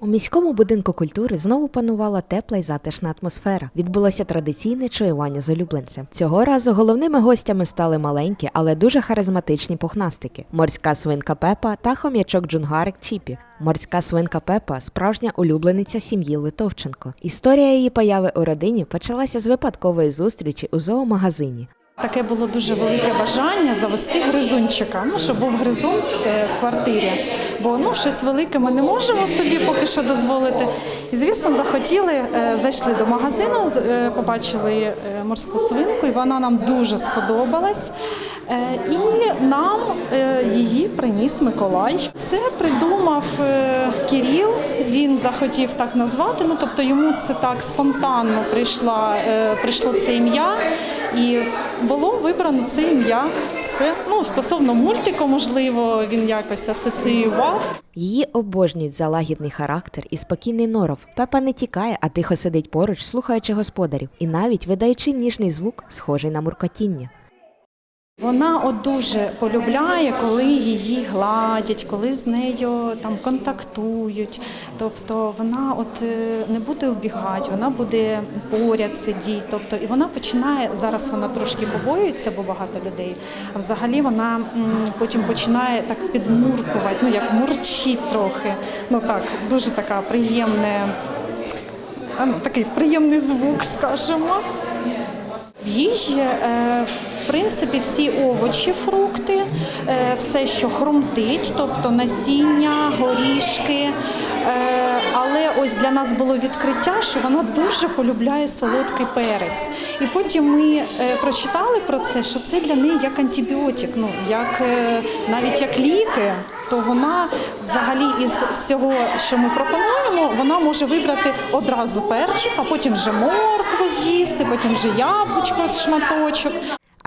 У міському будинку культури знову панувала тепла й затишна атмосфера. Відбулося традиційне чаювання з улюбленцем. Цього разу головними гостями стали маленькі, але дуже харизматичні пухнастики: морська свинка Пепа та хом'ячок Джунгарик Чіпі. Морська свинка Пепа справжня улюблениця сім'ї Литовченко. Історія її появи у родині почалася з випадкової зустрічі у зоомагазині. Таке було дуже велике бажання завести гризунчика, ну щоб був гризун е, в квартирі. Бо ну щось велике ми не можемо собі поки що дозволити. І звісно, захотіли, е, зайшли до магазину, е, побачили морську свинку, і вона нам дуже сподобалась. І нам її приніс Миколай. Це придумав Кіріл. Він захотів так назвати. Ну тобто йому це так спонтанно прийшла, е, прийшло це ім'я. І було вибрано це ім'я. Все ну стосовно мультику, можливо, він якось асоціював. Її обожнюють за лагідний характер і спокійний норов. Пепа не тікає, а тихо сидить поруч, слухаючи господарів, і навіть видаючи ніжний звук, схожий на муркотіння. Вона от дуже полюбляє, коли її гладять, коли з нею там контактують. Тобто вона от е, не буде убігати, вона буде поряд сидіти. Тобто, і вона починає зараз. Вона трошки побоюється, бо багато людей. А взагалі вона потім починає так підмуркувати, ну як мурчить трохи. Ну так, дуже така приємне, ну, такий приємний звук, скажімо. В їжі, е, в принципі, всі овочі, фрукти, е, все, що хрумтить, тобто насіння, горішки. Е, Але ось для нас було відкриття, що вона дуже полюбляє солодкий перець. І потім ми е, прочитали про це, що це для неї як антибіотик, ну як навіть як ліки. То вона взагалі із всього, що ми пропонуємо, вона може вибрати одразу перчик, а потім вже моркву з'їсти, потім вже яблучко з шматочок.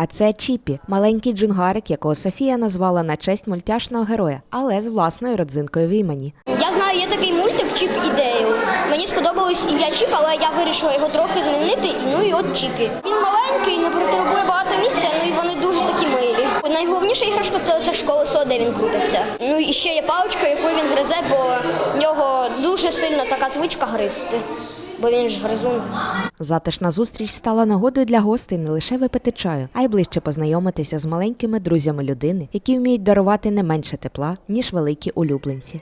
А це Чіпі, маленький джунгарик, якого Софія назвала на честь мультяшного героя, але з власною родзинкою в імені. Я знаю, є такий мультик Чіп ідею. Мені сподобалось ім'я Чіп, але я вирішила його трохи змінити. Ну і от Чіпі. Він маленький, не потребує багато місця, ну і вони дуже такі милі. Найголовніша іграшка це оце ж колесо, де він крутиться. Ну і ще є паличка, яку він гризе, бо в нього дуже сильно така звичка гризти. Бо він ж гризун. Затишна зустріч стала нагодою для гостей не лише випити чаю, а й ближче познайомитися з маленькими друзями людини, які вміють дарувати не менше тепла, ніж великі улюбленці.